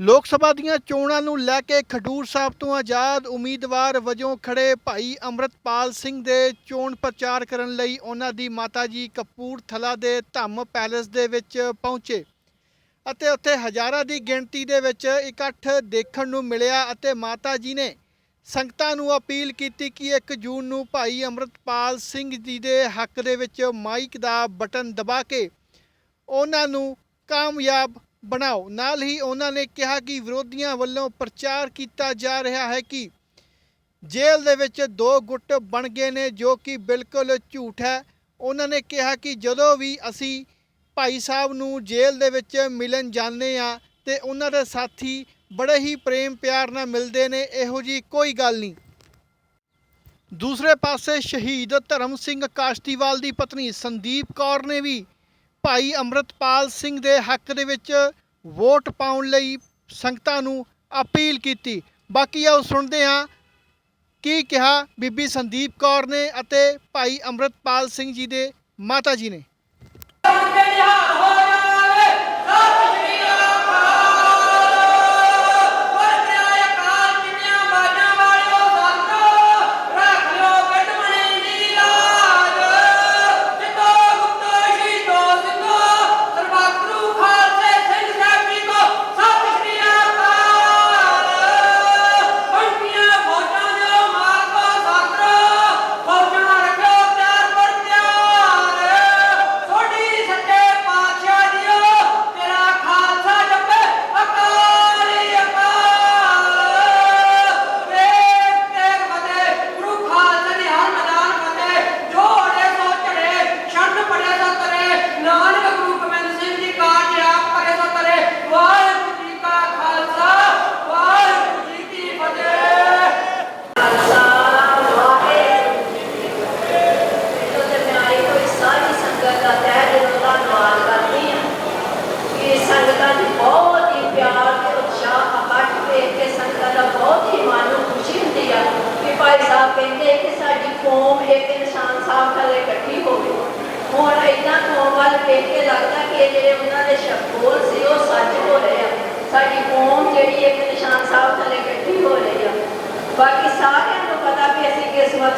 ਲੋਕ ਸਭਾ ਦੀਆਂ ਚੋਣਾਂ ਨੂੰ ਲੈ ਕੇ ਖਡੂਰ ਸਾਹਿਬ ਤੋਂ ਆਜ਼ਾਦ ਉਮੀਦਵਾਰ ਵਜੋਂ ਖੜੇ ਭਾਈ ਅੰਮ੍ਰਿਤਪਾਲ ਸਿੰਘ ਦੇ ਚੋਣ ਪ੍ਰਚਾਰ ਕਰਨ ਲਈ ਉਹਨਾਂ ਦੀ ਮਾਤਾ ਜੀ ਕਪੂਰਥਲਾ ਦੇ ਧੰਮ ਪੈਲੇਸ ਦੇ ਵਿੱਚ ਪਹੁੰਚੇ। ਅਤੇ ਉੱਥੇ ਹਜ਼ਾਰਾਂ ਦੀ ਗਿਣਤੀ ਦੇ ਵਿੱਚ ਇਕੱਠ ਦੇਖਣ ਨੂੰ ਮਿਲਿਆ ਅਤੇ ਮਾਤਾ ਜੀ ਨੇ ਸੰਗਤਾਂ ਨੂੰ ਅਪੀਲ ਕੀਤੀ ਕਿ 1 ਜੂਨ ਨੂੰ ਭਾਈ ਅੰਮ੍ਰਿਤਪਾਲ ਸਿੰਘ ਜੀ ਦੇ ਹੱਕ ਦੇ ਵਿੱਚ ਮਾਈਕ ਦਾ ਬਟਨ ਦਬਾ ਕੇ ਉਹਨਾਂ ਨੂੰ ਕਾਮਯਾਬ ਬਣਾਓ। ਨਾਲ ਹੀ ਉਹਨਾਂ ਨੇ ਕਿਹਾ ਕਿ ਵਿਰੋਧੀਆਂ ਵੱਲੋਂ ਪ੍ਰਚਾਰ ਕੀਤਾ ਜਾ ਰਿਹਾ ਹੈ ਕਿ ਜੇਲ੍ਹ ਦੇ ਵਿੱਚ ਦੋ ਗੁੱਟ ਬਣ ਗਏ ਨੇ, ਜੋ ਕਿ ਬਿਲਕੁਲ ਝੂਠ ਹੈ। ਉਹਨਾਂ ਨੇ ਕਿਹਾ ਕਿ ਜਦੋਂ ਵੀ ਅਸੀਂ ਭਾਈ ਸਾਹਿਬ ਨੂੰ ਜੇਲ੍ਹ ਦੇ ਵਿੱਚ ਮਿਲਣ ਜਾਂਦੇ ਆ ਤੇ ਉਹਨਾਂ ਦੇ ਸਾਥੀ ਬੜੇ ਹੀ ਪ੍ਰੇਮ ਪਿਆਰ ਨਾਲ ਮਿਲਦੇ ਨੇ, ਇਹੋ ਜੀ ਕੋਈ ਗੱਲ ਨਹੀਂ। ਦੂਸਰੇ ਪਾਸੇ ਸ਼ਹੀਦ ਧਰਮ ਸਿੰਘ ਕਾਸ਼ਤੀਵਾਲ ਦੀ ਪਤਨੀ ਸੰਦੀਪ ਕੌਰ ਨੇ ਵੀ ਭਾਈ ਅੰਮ੍ਰਿਤਪਾਲ ਸਿੰਘ ਦੇ ਹੱਕ ਦੇ ਵਿੱਚ ਵੋਟ ਪਾਉਣ ਲਈ ਸੰਗਤਾਂ ਨੂੰ ਅਪੀਲ ਕੀਤੀ। ਬਾਕੀ ਆਓ ਸੁਣਦੇ ਹਾਂ ਕੀ ਕਿਹਾ ਬੀਬੀ ਸੰਦੀਪ ਕੌਰ ਨੇ ਅਤੇ ਭਾਈ ਅੰਮ੍ਰਿਤਪਾਲ ਸਿੰਘ ਜੀ ਦੇ ਮਾਤਾ ਜੀ ਨੇ।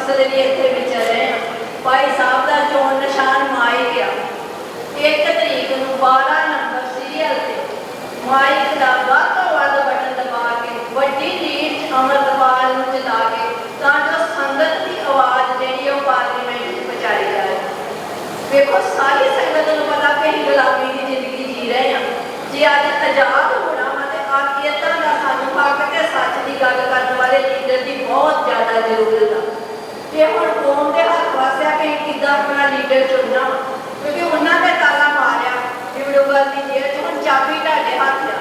ਮਕਸਦ ਲਈ ਇੱਥੇ ਵਿਚਰ ਭਾਈ ਸਾਹਿਬ ਦਾ ਚੋਣ ਨਿਸ਼ਾਨ ਮਾਈ ਗਿਆ। ਇੱਕ ਤਰੀਕ ਨੂੰ 12 ਨੰਬਰ ਸੀਰੀਅਲ ਤੇ ਮਾਈਕ ਦਾ ਵੱਧ ਤੋਂ ਵੱਧ ਬਟਨ ਦਬਾ ਕੇ, ਵੱਡੀ ਲੀਡ 'ਚ ਅਮਰਪਾਲ ਨੂੰ ਚਲਾ ਕੇ, ਤਾਂ ਜੋ ਸੰਗਤ ਦੀ ਆਵਾਜ਼ ਜਿਹੜੀ ਉਹ ਪਾਰਲੀਮੈਂਟ 'ਚ ਪਹੁੰਚਾਈ ਜਾਏ। ਵੇਖੋ, ਸਾਰੀ ਸੰਗਤ ਨੂੰ ਪਤਾ ਕਿ ਗੁਲਾਮੀ ਦੀ ਜ਼ਿੰਦਗੀ ਜੀ ਰਹੇ ਹਾਂ। ਜੇ ਅੱਜ ਆਜ਼ਾਦ ਹੋਣਾ ਵਾ ਤੇ ਅੱਜ ਦਾ ਸਾਨੂੰ ਹੱਕ ਤੇ ਸੱਚ ਦੀ ਗੱਲ ਕਰਨ ਵਾਲੇ ਲੀਡਰ ਦੀ ਬਹੁਤ ਜ਼ਿਆਦਾ ਜ਼ਰੂਰਤ ਆ। ਇਹ ਹੁਣ ਕੌਮ ਦੇ ਹੱਥ ਵਾਸਿਆ ਕਿ ਕਿੱਦਾਂ ਆਪਣਾ ਲੀਡਰ ਚੁਣਨਾ ਕਿਉਂਕਿ ਉਹਨਾਂ ਨੇ ਤਾਲਾ ਮਾਰਿਆ ਡਿਬੜੂਗੜ੍ਹ ਦੀ ਜੇਲ੍ਹ 'ਚ, ਹੁਣ ਚਾਬੀ ਤੁਹਾਡੇ ਹੱਥ ਆ।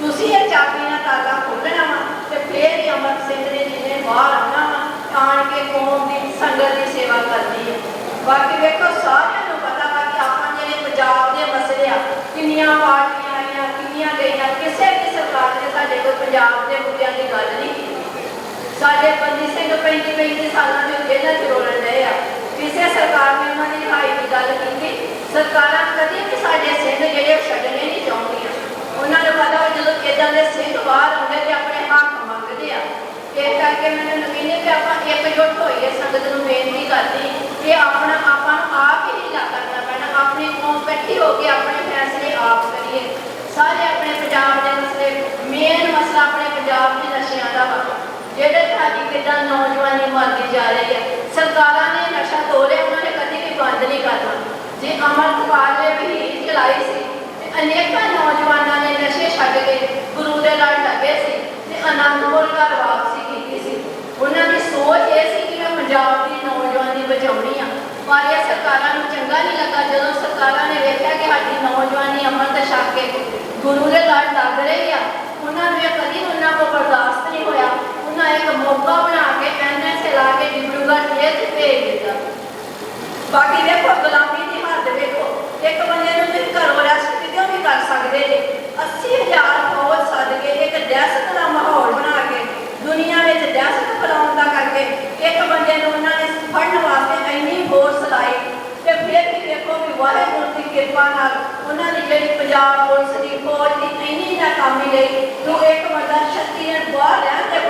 ਤੁਸੀਂ ਇਹ ਚਾਬੀ ਨਾਲ ਤਾਲਾ ਖੋਲ੍ਹਣਾ ਵਾ ਤੇ ਫੇਰ ਹੀ ਅਮਰ ਸਿੰਘ ਨੇ ਜਿਹਨੇ ਬਾਹਰ ਆਉਣਾ ਵਾ, ਆਣ ਕੇ ਕੌਮ ਦੀ ਸੰਗਤ ਦੀ ਸੇਵਾ ਕਰਦੀ ਹੈ ਬਾਕੀ ਵੇਖੋ, ਸਾਰਿਆਂ ਨੂੰ ਪਤਾ ਵਾ ਕਿ ਆਪਾਂ ਜਿਹੜੇ ਪੰਜਾਬ ਦੇ ਮਸਲੇ ਆ, ਕਿੰਨੀਆਂ ਪਾਰਟੀਆਂ ਆਈਆਂ, ਕਿੰਨੀਆਂ ਗਈਆਂ, ਕਿਸੇ ਵੀ ਸਰਕਾਰ ਨੇ ਸਾਡੇ ਕੋਲ ਪੰਜਾਬ ਦੇ ਮੁੱਦਿਆਂ ਦੀ ਗੱਲ ਨਹੀਂ ਕੀਤੀ। ਸਾਡੇ ਬੰਦੀ ਸਿੰਘ 35 35 ਸਾਲਾਂ ਦੇ ਜੇਲ੍ਹਾਂ 'ਚ ਰੋਲਣ ਰਹੇ ਆ। ਕਿਸੇ ਸਰਕਾਰ ਨੇ ਉਹਨਾਂ ਦੀ ਰਿਹਾਈ ਦੀ ਗੱਲ ਕੀਤੀ ਸਰਕਾਰਾਂ ਕਦੇ ਵੀ ਸਾਡੇ ਸਿੰਘ ਜਿਹੜੇ ਛੱਡਣੇ ਨਹੀਂ ਚਾਹੁੰਦੀਆਂ। ਉਹਨਾਂ ਨੂੰ ਪਤਾ ਵਾ ਜਦੋਂ ਇਦਾਂ ਦੇ ਸਿੰਘ ਬਾਹਰ ਆਉਂਦੇ ਤੇ ਆਪਣੇ ਹੱਕ ਮੰਗਦੇ ਆ। ਇਸ ਕਰਕੇ ਮੈਨੂੰ ਨਵੀਨੇ ਕਿ ਆਪਾਂ ਇਕਜੁੱਟ ਹੋਈਏ ਸੰਗਤ ਨੂੰ ਬੇਨਤੀ ਕਰਦੀ ਕਿ ਆਪਣਾ ਆਪਾਂ ਨੂੰ ਆਪ ਹੀ ਹੀਲਾ ਕਰਨਾ ਪੈਣਾ, ਆਪਣੀ ਕੌਮ ਇਕੱਠੀ ਹੋ ਕੇ ਆਪਣੇ ਫੈਸਲੇ ਆਪ ਕਰੀਏ। ਸਾਰੇ ਆਪਣੇ ਪੰਜਾਬ ਦੇ ਮਸਲੇ ਮੇਨ ਮਸਲਾ ਆਪਣੇ ਪੰਜਾਬ ਦੇ ਨਸ਼ਿਆਂ ਦਾ ਵਾ। ਜਿਹੜੇ ਸਾਡੀ ਕਿੱਦਾਂ ਨੌਜਵਾਨੀ ਮਰਦੀ ਜਾ ਰਹੀ ਹੈ, ਸਰਕਾਰਾਂ ਨੇ ਨਸ਼ਾ ਤੋੜਿਆ, ਉਹਨਾਂ ਨੇ ਕਦੀ ਵੀ ਬੰਦ ਨਹੀਂ ਕਰਨਾ ਜੇ ਅਮਰਪਾਲ ਨੇ ਵੀ ਚਲਾਈ ਸੀ ਤੇ ਅਨੇਕਾਂ ਨੌਜਵਾਨਾਂ ਨੇ ਨਸ਼ੇ ਛੱਡ ਕੇ ਗੁਰੂ ਦੇ ਲੜ ਲੱਗੇ ਸੀ ਤੇ ਆਨੰਦਪੁਰ ਘਰ ਵਾਪਸੀ ਕੀਤੀ ਸੀ। ਉਹਨਾਂ ਦੀ ਸੋਚ ਇਹ ਸੀ ਕਿ ਮੈਂ ਪੰਜਾਬ ਦੀ ਨੌਜਵਾਨੀ ਬਚਾਉਣੀ ਆ, ਪਰ ਇਹ ਸਰਕਾਰਾਂ ਨੂੰ ਚੰਗਾ ਨਹੀਂ ਲੱਗਾ। ਜਦੋਂ ਸਰਕਾਰਾਂ ਨੇ ਵੇਖਿਆ ਕਿ ਸਾਡੀ ਨੌਜਵਾਨੀ ਅੰਮ੍ਰਿਤ ਛਕ ਕੇ ਗੁਰੂ ਦੇ ਨਾਲ ਲੱਗ ਰਹੀ ਆ, ਉਹਨਾਂ ਨੂੰ ਇਹ ਕਦੀ ਉਹਨਾਂ ਕੋਲ ਬਰਦਾਸ਼ਤ ਨਹੀਂ ਹੋਇਆ। ਉਹਨਾਂ ਇੱਕ ਮੌਕਾ ਬਣਾ ਕੇ ਐਨਐਸਏ ਲਾ ਕੇ ਡਿਬੜੂਗੜ੍ਹ ਜੇਲ੍ਹ 'ਚ ਭੇਜ ਦਿੱਤਾ। ਬਾਕੀ ਵੇਖੋ ਗੁਲਾਮੀ ਦੀ ਹੱਦ ਵੇਖੋ, ਇੱਕ ਬੰਦੇ ਨੂੰ ਤੁਸੀਂ ਘਰੋਂ ਰੈਸਟ ਕਿਉਂ ਵੀ ਕਰ ਸਕਦੇ ਜੇ? 80000 ਫੌਜ ਸੱਦ ਕੇ ਇੱਕ ਦਹਿਸ਼ਤ ਦਾ ਮਾਹੌਲ ਬਣਾ ਕੇ, ਦੁਨੀਆ ਵਿੱਚ ਦਹਿਸ਼ਤ ਫੈਲਾਉਣ ਦਾ ਕਰਕੇ ਇੱਕ ਬੰਦੇ ਨੂੰ ਉਹਨਾਂ ਨੇ ਫੜਨ ਵਾਸਤੇ ਇੰਨੀ ਫੋਰਸ ਲਾਈ ਤੇ ਫਿਰ ਵੀ ਵੇਖੋ ਵੀ ਵਾਹਿਗੁਰੂ ਦੀ ਕਿਰਪਾ ਨਾਲ ਉਹਨਾਂ ਦੀ ਜਿਹੜੀ ਪੰਜਾਬ ਪੁਲਿਸ ਦੀ ਫੌਜ ਦੀ ਇੰਨੀ ਨਾਕਾਮੀ ਲਈ ਤੂੰ ਇੱਕ ਬੰਦਾ ਛੱਤੀ ਨੇ ਬਾਹਰ ਰਹਿਣ ਤੇ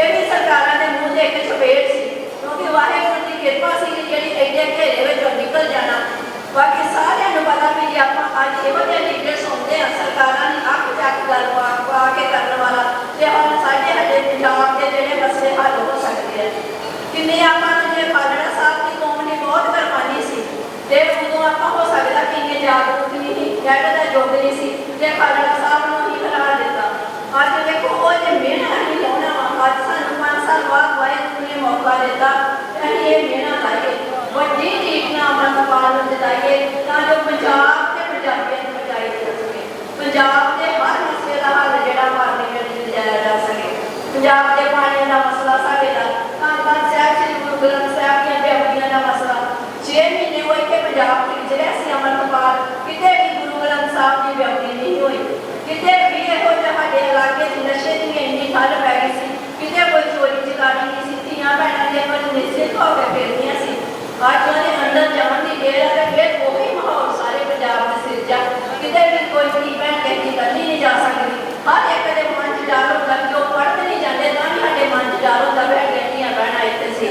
ਇਹ ਵੀ ਸਰਕਾਰਾਂ ਦੇ ਮੂੰਹ ਦੇ ਇੱਕ ਚਪੇੜ ਸੀ, ਕਿਉਂਕਿ ਵਾਹਿਗੁਰੂ ਦੀ ਕਿਰਪਾ ਸੀ ਕਿ ਜਿਹੜੀ ਐਡੇ ਘੇਰੇ ਵਿੱਚੋਂ ਨਿਕਲ ਜਾਣਾ। ਬਾਕੀ ਸਾਰਿਆਂ ਨੂੰ ਪਤਾ ਵੀ ਜੇ ਆਪਾਂ ਅੱਜ ਇਹੋ ਜਿਹੇ ਲੀਡਰ ਸੁਣਦੇ ਆ ਸਰਕਾਰਾਂ ਨੇ ਅੱਖ ਚੱਕ ਗੱਲ ਪਾ ਕੇ ਕਰਨ ਵਾਲਾ, ਤੇ ਹੁਣ ਸਾਡੇ ਹਜੇ ਪੰਜਾਬ ਦੇ ਜਿਹੜੇ ਮਸਲੇ ਹੱਲ ਹੋ ਸਕਦੇ ਆ। ਕਿੰਨੇ ਆਪਾਂ ਨੂੰ ਜੇ ਖਾਲੜਾ ਸਾਹਿਬ ਦੀ ਕੌਮ ਨੇ ਬਹੁਤ ਕੁਰਬਾਨੀ ਸੀ, ਤੇ ਉਦੋਂ ਆਪਾਂ ਹੋ ਸਕਦਾ ਕਿ ਇਹ ਜਾਗਰੂਕ ਨਹੀਂ ਸੀ ਜੱਟ ਦਾ ਯੋਗ ਨਹੀਂ ਸੀ, ਜੇ ਖਾਲੜਾ ਸਾਹਿਬ ਨੂੰ ਹੀ ਹਰਾ ਦਿੱਤਾ ਅੱਜ ਦੇਖੋ ਉਹ ਜੇ ਮਿਹਨਤ ਨਹੀਂ ਲਾਉਣਾ ਵਾ ਅੱਜ ਸਾਨੂੰ 5 ਸਾਲ ਬਾਅਦ ਵਾਹਿਗੁਰੂ ਨੇ ਮੌਕਾ ਦਿੱਤਾ। ਅਸੀਂ ਇਹ ਮਿਹਨਤ ਲਾਈਏ, ਵੱਡੀ ਰੀਤ ਨਾਲ ਅਮਰਪਾਲ ਨੂੰ ਜਿਤਾਈਏ, ਤਾਂ ਜੋ ਪੰਜਾਬ ਤੇ ਪੰਜਾਬੀਆਂ ਨੂੰ ਬਚਾਈ ਜਾ ਸਕੇ। ਪੰਜਾਬ ਦੇ ਹਰ ਮਸਲੇ ਦਾ ਹੱਲ ਜਿਹੜਾ ਪਾਰਲੀਮੈਂਟ ਵਿੱਚ ਲਿਜਾਇਆ ਜਾ ਸਕੇ। ਪੰਜਾਬ ਦੇ ਪਾਣੀ ਦਾ ਮਸਲਾ ਸਾਡੇ ਦਾ ਕਾਂਗੜ ਸਾਹਿਬ, ਸ੍ਰੀ ਗੁਰੂ ਗ੍ਰੰਥ ਸਾਹਿਬ ਦੀਆਂ ਬੇਅਦਬੀਆਂ ਦਾ ਮਸਲਾ। 6 ਮਹੀਨੇ ਹੋਏ ਕਿ ਪੰਜਾਬ ਦੇ ਵਿੱਚ ਰਿਹਾ ਸੀ ਅਮਰਪਾਲ ਕਿਤੇ ਵੀ ਗੁਰੂ ਗ੍ਰੰਥ ਸਾਹਿਬ ਦੀ ਬੇਅਦਬੀ ਨਹੀਂ ਹੋਈ। ਕਿਤੇ ਵੀ ਇਹੋ ਜਿਹਾ ਸਾਡੇ ਇਲਾਕੇ 'ਚ ਨਸ਼ੇ ਦੀ ਇੰਨੀ ਠੱਲ ਪੈ ਗਈ ਸੀ ਕਿਤੇ ਕੋਈ ਚੋਰੀ ਚਕਾਰੀ ਨਹੀਂ ਸੀ ਧੀਆਂ ਭੈਣਾਂ ਨਿਸ਼ਚਿਤ ਹੋ ਕੇ ਫਿਰਦੀਆਂ ਸੀ। ਅੱਜ ਉਹਦੇ ਅੰਦਰ ਜਾਣ ਦੀ ਦੇਰ ਹੈ ਤੇ ਫਿਰ ਉਹੀ ਮਾਹੌਲ ਸਾਰੇ ਪੰਜਾਬ ਦੇ ਸਿਰ ਕਿਤੇ ਵੀ ਕੋਈ ਧੀ ਭੈਣ ਕਹਿੰਦੀ ਗੱਲ ਨਹੀਂ ਜਾ ਸਕਦੀ। ਹਰ ਇੱਕ ਦੇ ਮਨ 'ਚ ਡਰ ਹੁੰਦਾ ਕਿ ਉਹ ਪੜ੍ਹਦੇ ਨਹੀਂ ਜਾਂਦੇ, ਤਾਂ ਵੀ ਸਾਡੇ ਮਨ 'ਚ ਡਰ ਹੁੰਦਾ ਵੀ ਕਹਿੰਦੀਆਂ ਭੈਣਾਂ ਇੱਥੇ ਸੀ।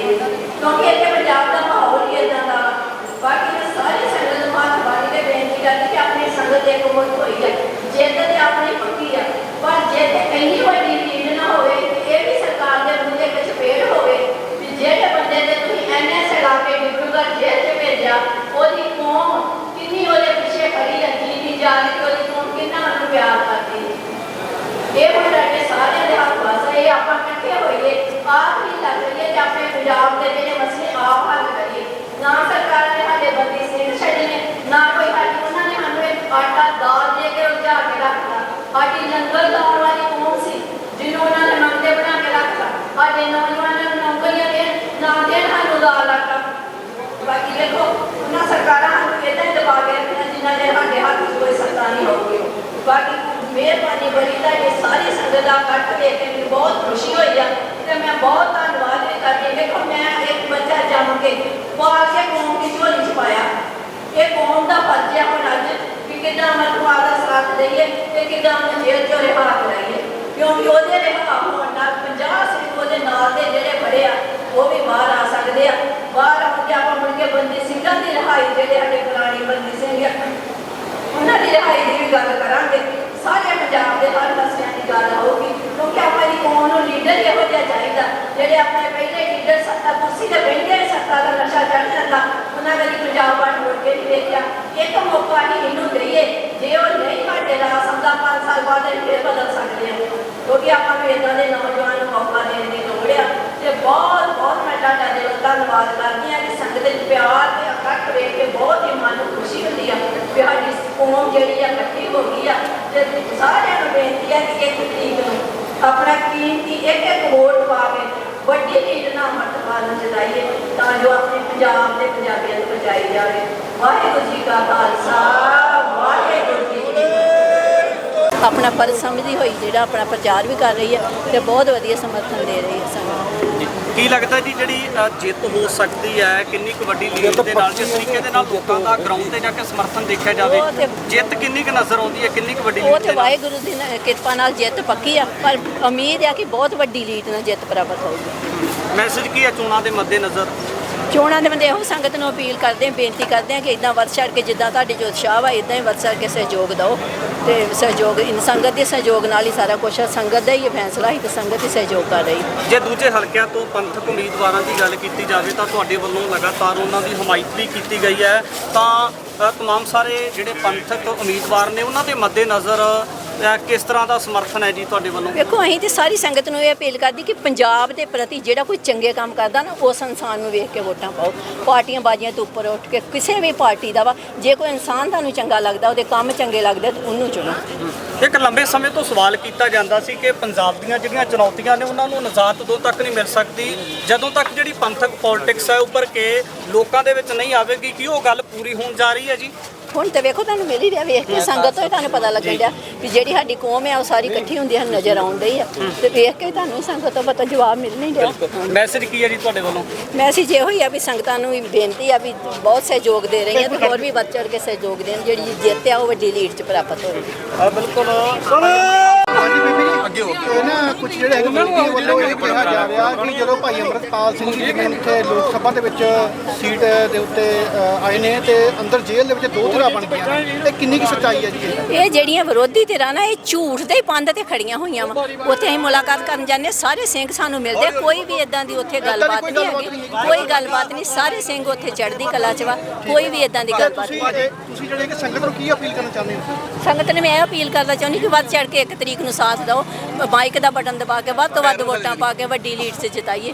ਕਿਉਂਕਿ ਇੱਥੇ ਪੰਜਾਬ ਦਾ ਮਾਹੌਲ ਹੀ ਇਦਾਂ ਦਾ। ਬਾਕੀ ਮੈਂ ਸੰਗਤ ਨੂੰ ਹੱਥ ਬਾਰੀ ਕੇ ਬੇਨਤੀ ਕਰਦੀ ਕਿ ਆਪਣੀ ਸੰਗਤ ਦੇ ਕੋਲ ਹੋਈ ਹੈ ਜਿੱਤ ਤੇ ਆਪਣੀ ਪੱਕੀ ਆ ਪਰ ਜਿੱਤ ਇੰਨੀ ਵੱਡੀ ਲੀਡ ਨਾ ਹੋਵੇ ਕਿ ਇਹ ਵੀ ਸਰਕਾਰ ਦੇ ਮੂੰਹ ਦੇ ਵਿੱਚ ਪੇੜ ਹੋਵੇ ਕਿ ਜਿਹੜੇ ਬੰਦੇ ਤੇ ਤੁਸੀਂ ਐਨਐਸ ਲਾ ਕੇ ਡਿਬਰੂਗੜ੍ਹ ਜੇਲ੍ਹ 'ਚ ਭੇਜਿਆ ਉਹਦੀ ਕੌਮ ਕਿੰਨੀ ਉਹਦੇ ਪਿੱਛੇ ਖੜੀ ਹੈ ਜੀ ਦੀ ਜਾਨ ਕਿ ਉਹਦੀ ਕੌਮ ਕਿੰਨਾ ਉਹਨੂੰ ਪਿਆਰ ਕਰਦੀ ਹੈ ਇਹ ਹੁਣ ਸਾਡੇ ਸਾਰਿਆਂ ਦੇ ਹੱਥ ਵਸ ਇਹ ਆਪਾਂ ਇਕੱਠੇ ਹੋਈਏ ਆਪ ਹੀ ਲੱਗ ਰਹੀਏ ਤੇ ਆਪਣੇ ਪੰਜਾਬ ਦੇ ਜਿਹੜੇ ਮਸਲੇ ਆਪ ਹੱਲ ਕਰੀਏ ਨਾ ਸਰਕਾਰ ਨੇ ਸਾਡੇ ਬੰਦੀ ਸਿੰਘ ਛੱਡਣੇ ਨਾ ਕੋਈ ਸਾਡੀ ਉਹਨਾਂ ਨੇ ਸਾਨੂੰ ਇੱਕ ਆਟਾ ਦਾਲ ਦੇ ਕੇ ਉਲਝਾ ਕੇ ਰੱਖਤਾ ਸਾਡੀ ਲੰਗਰ ਲਾਉਣ ਵਾਲੀ ਕੌਮ ਸੀ ਜਿਹਨੂੰ ਉਹਨਾਂ ਨੇ ਮੰਗਦੇ ਬਣਾ ਕੇ ਰੱਖਤਾ ਸਾਡੇ ਨੌਜਵਾਨਾਂ ਨੂੰ ਨੌਕਰੀਆਂ ਦੇ ਨਾ ਦੇਣ ਸਾਨੂੰ ਦਾਲ ਆਟਾ ਬਾਕੀ ਦੇਖੋ, ਉਹਨਾਂ ਸਰਕਾਰਾਂ ਨੂੰ ਇਦਾਂ ਹੀ ਦਬਾ ਕੇ ਰੱਖਣਾ ਜਿਨ੍ਹਾਂ ਦੇ ਸਾਡੇ ਹੱਥ 'ਚ ਕੋਈ ਸੱਤਾ ਨਹੀਂ ਹੋਊਗੀ। ਬਾਕੀ ਮਿਹਰਬਾਨੀ ਬੜੀ ਤੁਹਾਡੀ ਸਾਰੀ ਸੰਗਤ ਦਾ ਇਕੱਠ ਵੇਖ ਕੇ ਮੈਨੂੰ ਬਹੁਤ ਖੁਸ਼ੀ ਹੋਈ ਆ ਤੇ ਮੈਂ ਬਹੁਤ ਧੰਨਵਾਦ ਵੀ ਕਰਦੀ ਦੇਖੋ, ਮੈਂ ਇੱਕ ਬੱਚਾ ਜੰਮ ਕੇ ਪਾਲ ਕੇ ਕੌਮ ਦੀ ਝੋਲੀ 'ਚ ਪਾਇਆ। ਇਹ ਕੌਮ ਦਾ ਫਰਜ਼ ਹੈ ਹੁਣ ਅੱਜ ਵੀ ਕਿੱਦਾਂ ਮਤਵਾਦ ਦਾ ਸਾਥ ਦਈਏ ਤੇ ਕਿੱਦਾਂ ਉਹਨੂੰ ਜੇਲ੍ਹ 'ਚੋਂ ਰਿਹਾ ਕਰਾਈਏ। ਕਿਉਂਕਿ ਉਹਦੇ ਰਿਹਾ ਹੋਣ ਨਾਲ 50 ਸਿੱਖ ਉਹਦੇ ਨਾਲ ਦੇ ਜਿਹੜੇ ਬੜੇ ਆ ਉਹ ਵੀ ਬਾਹਰ ਆ ਸਕਦੇ ਆ ਬਾਹਰ ਆ ਕੇ ਆਪਾਂ ਮੁੜ ਕੇ ਬੰਦੀ ਸਿੰਘਾਂ ਦੀ ਰਿਹਾਈ ਜਿਹੜੇ ਸਾਡੇ ਪੁਰਾਣੀ ਬੰਦੀ ਸਿੰਘ ਆ ਉਹਨਾਂ ਦੀ ਰਿਹਾਈ ਦੀ ਵੀ ਗੱਲ ਕਰਾਂਗੇ ਸਾਰੇ ਪੰਜਾਬ ਦੇ ਹਰ ਪਾਸਿਆਂ ਦੀ ਗੱਲ ਹੋਊਗੀ ਕਿਉਂਕਿ ਆਪਾਂ ਦੀ ਕੌਮ ਨੂੰ ਲੀਡਰ ਇਹੋ ਜਿਹਾ ਚਾਹੀਦਾ ਜਿਹੜੇ ਆਪਣੇ ਪਹਿਲੇ ਲੀਡਰ ਸੱਤਾ ਕੁਰਸੀ ਸੱਤਾ ਦਾ ਨਸ਼ਾ ਚੜ ਜਾਂਦਾ, ਉਹਨਾਂ ਕਦੀ ਪੰਜਾਬ ਵੱਲ ਮੁੜ ਕੇ ਨਹੀਂ ਦੇਖਿਆ ਇੱਕ ਮੌਕਾ ਹੀ ਇਹਨੂੰ ਦਈਏ, ਜੇ ਉਹ ਨਹੀਂ ਸਾਡੇ ਰਾਹ ਸਮਝਾ 5 ਸਾਲ ਬਾਅਦ ਇਹ ਫੇਰ ਬਦਲ ਸਕਦੇ ਆ ਕਿਉਂਕਿ ਆਪਾਂ ਨੂੰ ਇਦਾਂ ਦੇ ਨੌਜਵਾਨ ਨੂੰ ਮੌਕਾ ਦੇਣ ਦੀ ਲੋੜ ਆ। ਤੇ ਬਹੁਤ ਬਹੁਤ ਮੈਂ ਤੁਹਾਡਾ ਦਿਲੋਂ ਧੰਨਵਾਦ ਕਰਦੀ ਆ ਕਿ ਸੰਗਤ ਦੇ ਪਿਆਰ ਤੇ ਇਕੱਠ ਵੇਖ ਕੇ ਬਹੁਤ ਹੀ ਮਨ ਨੂੰ ਖੁਸ਼ੀ ਹੁੰਦੀ ਆ ਕਿ ਸਾਡੀ ਕੌਮ ਜਿਹੜੀ ਆ ਇਕੱਠੀ ਹੋ ਗਈ ਆ। ਤੇ ਸਾਰਿਆਂ ਨੂੰ ਬੇਨਤੀ ਆ ਕਿ ਇੱਕ ਤਰੀਕ ਨੂੰ ਆਪਣਾ ਕੀਮਤੀ ਇੱਕ ਇੱਕ ਵੋਟ ਪਾ ਕੇ ਵੱਡੀ ਲੀਡ ਨਾਲ ਮਤਵਾਦ ਨੂੰ ਜਿਤਾਈਏ, ਤਾਂ ਜੋ ਆਪਣੇ ਪੰਜਾਬ ਦੇ ਪੰਜਾਬੀਆਂ ਨੂੰ ਬਚਾਈ ਜਾਵੇ। ਵਾਹਿਗੁਰੂ ਜੀ ਕਾ ਖਾਲਸਾ, ਵਾਹਿਗੁਰੂ ਜੀ ਕੀ ਫਤਿਹ। ਆਪਣਾ ਫਰਜ਼ ਸਮਝਦੀ ਹੋਈ ਜਿਹੜਾ ਆਪਣਾ ਪ੍ਰਚਾਰ ਵੀ ਕਰ ਰਹੀ ਹੈ, ਤੇ ਬਹੁਤ ਵਧੀਆ ਸਮਰਥਨ ਦੇ ਰਹੀ ਹੈ ਸਾਨੂੰ। ਕੀ ਲੱਗਦਾ ਜੀ ਜਿਹੜੀ ਜਿੱਤ ਹੋ ਸਕਦੀ ਹੈ ਕਿੰਨੀ ਕੁ ਵੱਡੀ ਲੀਡ ਦੇ ਨਾਲ ਜਿਸ ਤਰੀਕੇ ਦੇ ਨਾਲ ਲੋਕਾਂ ਦਾ ਗਰਾਊਂਡ ਤੇ ਜਾ ਕੇ ਸਮਰਥਨ ਦੇਖਿਆ ਜਾਵੇ? ਜਿੱਤ ਕਿੰਨੀ ਕੁ ਨਜ਼ਰ ਆਉਂਦੀ ਹੈ ਕਿੰਨੀ ਕੁ ਵੱਡੀ ਉਹ ਤੇ ਵਾਹਿਗੁਰੂ ਦੀ ਕਿਰਪਾ ਨਾਲ ਜਿੱਤ ਪੱਕੀ ਆ ਪਰ ਉਮੀਦ ਆ ਕਿ ਬਹੁਤ ਵੱਡੀ ਲੀਡ ਨਾਲ ਜਿੱਤ ਪ੍ਰਾਪਤ ਹੋਊਗੀ। ਮੈਸੇਜ ਕੀ ਹੈ ਚੋਣਾਂ ਦੇ ਮੱਦੇਨਜ਼ਰ? ਚੋਣਾਂ ਦੇ ਬੰਦੇ ਇਹੋ ਸੰਗਤ ਨੂੰ ਅਪੀਲ ਕਰਦੇ ਆ ਬੇਨਤੀ ਕਰਦੇ ਆ ਕਿ ਇਦਾਂ ਵੱਧ ਚੜ੍ਹ ਕੇ ਜਿੱਦਾਂ ਤੁਹਾਡੇ ਜੋ ਉਤਸ਼ਾਹ ਵਾ ਇਦਾਂ ਹੀ ਵੱਧ ਚੜ੍ਹ ਕੇ ਸਹਿਯੋਗ ਦਿਓ ਤੇ ਸਹਿਯੋਗ, ਇਨ ਸੰਗਤ ਦੇ ਸਹਿਯੋਗ ਨਾਲ ਹੀ ਸਾਰਾ ਕੁਝ ਸੰਗਤ ਦਾ ਹੀ ਇਹ ਫੈਸਲਾ ਹੀ ਤੇ ਸੰਗਤ ਹੀ ਸਹਿਯੋਗ ਕਰ ਰਹੀ। ਜੇ ਦੂਜੇ ਹਲਕਿਆਂ ਤੋਂ ਪੰਥਕ ਉਮੀਦਵਾਰਾਂ ਦੀ ਗੱਲ ਕੀਤੀ ਜਾਵੇ ਤਾਂ ਤੁਹਾਡੇ ਵੱਲੋਂ ਲਗਾਤਾਰ ਉਹਨਾਂ ਦੀ ਹਮਾਇਤ ਵੀ ਕੀਤੀ ਗਈ ਹੈ। ਤਾਂ ਤਮਾਮ ਸਾਰੇ ਜਿਹੜੇ ਪੰਥਕ ਉਮੀਦਵਾਰ ਨੇ, ਉਹਨਾਂ ਦੇ ਮੱਦੇਨਜ਼ਰ ਅ, ਕਿਸ ਤਰ੍ਹਾਂ ਦਾ ਸਮਰਥਨ ਹੈ ਜੀ ਤੁਹਾਡੇ ਵੱਲੋਂ? ਵੇਖੋ ਅਸੀਂ ਤੇ ਸਾਰੀ ਸੰਗਤ ਨੂੰ ਇਹ ਅਪੀਲ ਕਰਦੀ ਕਿ ਪੰਜਾਬ ਦੇ ਪ੍ਰਤੀ ਜਿਹੜਾ ਕੋਈ ਚੰਗੇ ਕੰਮ ਕਰਦਾ ਨਾ ਉਸ ਇਨਸਾਨ ਨੂੰ ਵੇਖ ਕੇ ਵੋਟਾਂ ਪਾਓ। ਪਾਰਟੀਆਂ ਬਾਜੀਆਂ ਤੋਂ ਉੱਪਰ ਉੱਠ ਕੇ ਕਿਸੇ ਵੀ ਪਾਰਟੀ ਦਾ ਵਾ ਜੇ ਕੋਈ ਇਨਸਾਨ ਤੁਹਾਨੂੰ ਚੰਗਾ ਲੱਗਦਾ ਉਹਦੇ ਕੰਮ ਚੰਗੇ ਲੱਗਦੇ ਤਾਂ ਉਹਨੂੰ ਚੁਣੋ। ਇੱਕ ਲੰਬੇ ਸਮੇਂ ਤੋਂ ਸਵਾਲ ਕੀਤਾ ਜਾਂਦਾ ਸੀ ਕਿ ਪੰਜਾਬ ਦੀਆਂ ਜਿਹੜੀਆਂ ਚੁਣੌਤੀਆਂ ਨੇ ਉਹਨਾਂ ਨੂੰ ਨਜ਼ਾਤ ਉਦੋਂ ਤੱਕ ਨਹੀਂ ਮਿਲ ਸਕਦੀ ਜਦੋਂ ਤੱਕ ਜਿਹੜੀ ਪੰਥਕ ਪੋਲਿਟਿਕਸ ਹੈ ਉੱਪਰ ਕੇ ਲੋਕਾਂ ਦੇ ਵਿੱਚ ਨਹੀਂ ਆਵੇਗੀ ਕਿ ਉਹ ਗੱਲ ਪੂਰੀ ਹੋਣ ਜਾ ਰਹੀ ਹੈ ਜੀ? ਹੁਣ ਤੇ ਵੇਖੋ ਤੁਹਾਨੂੰ ਮਿਲ ਹੀ ਰਿਹਾ ਵੇਖ ਕੇ ਸੰਗਤ ਤੋਂ ਹੀ ਤੁਹਾਨੂੰ ਪਤਾ ਲੱਗਣ ਡਿਆ ਵੀ ਜਿਹੜੀ ਸਾਡੀ ਕੌਮ ਹੈ ਉਹ ਸਾਰੀ ਇਕੱਠੀ ਹੁੰਦੀ ਹੈ ਨਜ਼ਰ ਆਉਣ ਡਈ ਆ ਤੇ ਵੇਖ ਕੇ ਤੁਹਾਨੂੰ ਸੰਗਤ ਤੋਂ ਪਤਾ ਜਵਾਬ ਮਿਲ ਨਹੀਂ ਰਿਹਾ। ਮੈਸੇਜ ਕੀ ਹੈ ਜੀ ਤੁਹਾਡੇ ਵੱਲੋਂ? ਮੈਸੇਜ ਇਹੋ ਹੀ ਆ ਵੀ ਸੰਗਤਾਂ ਨੂੰ ਵੀ ਬੇਨਤੀ ਆ ਵੀ ਬਹੁਤ ਸਹਿਯੋਗ ਦੇ ਰਹੀਆਂ ਤੇ ਹੋਰ ਵੀ ਵੱਧ ਚੜ ਕੇ ਸਹਿਯੋਗ ਦੇਣ ਜਿਹੜੀ ਜਿੱਤ ਆ ਉਹ ਵੱਡੀ ਲੀਡ 'ਚ ਪ੍ਰਾਪਤ ਹੋਵੇ। ਬਿਲਕੁਲ। ਅੱਗੇ ਹੋ ਇਹ ਨਾ ਕੁਝ ਜਿਹੜੇ ਹੈਗੇ ਵਿਰੋਧੀ ਵੱਲੋਂ ਇਹ ਕਿਹਾ ਜਾ ਰਿਹਾ ਕਿ ਜਦੋਂ ਭਾਈ ਅੰਮ੍ਰਿਤਪਾਲ ਸਿੰਘ ਜੀ ਜਿਵੇਂ ਇੱਥੇ ਲੋਕ ਸਭਾ ਦੇ ਵਿੱਚ ਸੀਟ ਦੇ ਉੱਤੇ ਅ, ਆਏ ਨੇ ਤੇ ਅੰਦਰ ਜੇਲ੍ਹ ਦੇ ਵਿੱਚ ਦੋ ਧਿਰਾਂ ਬਣ ਗਈਆਂ ਨੇ। ਇਹ ਕਿੰਨੀ ਕੁ ਸੱਚਾਈ ਹੈ ਜੀ ਇਹ? ਇਹ ਜਿਹੜੀਆਂ ਵਿਰੋਧੀ ਧਿਰਾਂ ਨਾ ਇਹ ਝੂਠ ਦੇ ਪੰਧ ਤੇ ਖੜੀਆਂ ਹੋਈਆਂ ਵਾ। ਉੱਥੇ ਅਸੀਂ ਮੁਲਾਕਾਤ ਕਰਨ ਜਾਂਦੇ ਸਾਰੇ ਸਿੰਘ ਸਾਨੂੰ ਮਿਲਦੇ ਕੋਈ ਵੀ ਇਦਾਂ ਦੀ ਉੱਥੇ ਗੱਲਬਾਤ ਨਹੀਂ ਹੈਗੀ। ਕੋਈ ਗੱਲਬਾਤ ਨਹੀਂ। ਸਾਰੇ ਸਿੰਘ ਉੱਥੇ ਚੜ੍ਹਦੀ ਕਲਾ 'ਚ ਵਾ। ਕੋਈ ਵੀ ਇਦਾਂ ਦੀ ਗੱਲਬਾਤ ਨਹੀਂ ਤੁਸੀਂ ਇਹ- ਤੁਸੀਂ ਜਿਹੜੇ ਕਿ ਸੰਗਤ ਨੂੰ ਕੀ ਅਪੀਲ ਕਰਨਾ ਚਾਹੁੰਦੇ ਹੋ? ਸੰਗਤ ਨੇ ਮੈਂ ਇਹ ਅਪੀਲ ਕਰਦਾ ਚਾਹੁੰਦੀ ਕਿ ਵੱਧ ਚੜ ਕੇ ਇੱਕ ਤਰੀਕ ਨੂੰ ਸਾਥ ਦਿਓ ਮਾਈਕ ਦਾ ਬਟਨ ਦਬਾ ਕੇ ਵੱਧ ਤੋਂ ਵੱਧ ਵੋਟਾਂ ਪਾ ਕੇ ਵੱਡੀ ਲੀਡ 'ਚ ਜਿਤਾਈਏ।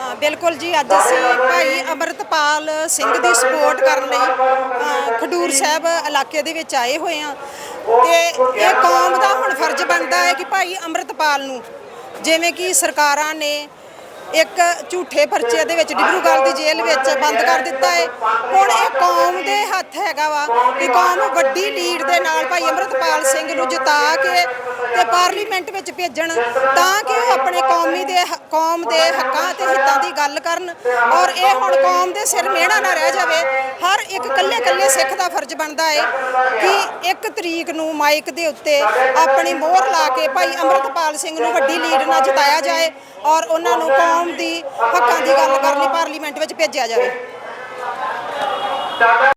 ਹਾਂ, ਬਿਲਕੁਲ ਜੀ, ਅੱਜ ਅਸੀਂ ਭਾਈ ਅਮਰਤਪਾਲ ਸਿੰਘ ਦੀ ਸਪੋਰਟ ਕਰਨ ਲਈ ਖਡੂਰ ਸਾਹਿਬ ਇਲਾਕੇ ਦੇ ਵਿੱਚ ਆਏ ਹੋਏ ਆ ਤੇ ਇਹ ਕੌਮ ਦਾ ਹੁਣ ਫਰਜ਼ ਬਣਦਾ ਹੈ ਕਿ ਭਾਈ ਅਮਰਤਪਾਲ ਨੂੰ, ਜਿਵੇਂ ਕਿ ਸਰਕਾਰਾਂ ਨੇ ਇੱਕ ਝੂਠੇ ਪਰਚੇ ਦੇ ਵਿੱਚ ਡਿਬਰੂਗੜ੍ਹ ਦੀ ਜੇਲ੍ਹ ਵਿੱਚ ਬੰਦ ਕਰ ਦਿੱਤਾ ਹੈ। ਹੁਣ ਇਹ ਕੌਮ ਦੇ ਹੱਥ ਹੈਗਾ ਵਾ ਕਿ ਕੌਮ ਵੱਡੀ ਲੀਡ ਦੇ ਨਾਲ ਭਾਈ ਅਮਰਤਪਾਲ ਸਿੰਘ ਨੂੰ ਜਿਤਾ ਕੇ ਤੇ ਪਾਰਲੀਮੈਂਟ ਵਿੱਚ ਭੇਜਣ ਤਾਂ ਕਿ ਉਹ ਆਪਣੇ ਕੌਮੀ ਦੇ ਕੌਮ ਦੇ ਹੱਕਾਂ ਤੇ ਹਿੱਤਾਂ ਦੀ ਗੱਲ ਕਰਨ ਔਰ ਇਹ ਹੁਣ ਕੌਮ ਦੇ ਸਿਰ ਮਿਹਣਾ ਨਾ ਰਹਿ ਜਾਵੇ, ਹਰ ਇੱਕ ਕੱਲੇ ਕੱਲੇ ਸਿੱਖ ਦਾ ਫਰਜ਼ ਬਣਦਾ ਹੈ ਕਿ ਇੱਕ ਤਰੀਕ ਨੂੰ ਮਾਈਕ ਦੇ ਉੱਤੇ ਆਪਣੀ ਮੋਹਰ ਲਾ ਕੇ ਭਾਈ ਅਮਰਤਪਾਲ ਸਿੰਘ ਨੂੰ ਵੱਡੀ ਲੀਡ ਨਾਲ ਜਿਤਾਇਆ ਜਾਏ ਔਰ ਉਹਨਾਂ ਨੂੰ ਕੌਮ ਦੀ ਹੱਕਾਂ ਦੀ ਗੱਲ ਕਰਨ ਲਈ ਪਾਰਲੀਮੈਂਟ ਵਿੱਚ ਭੇਜਿਆ ਜਾਵੇ।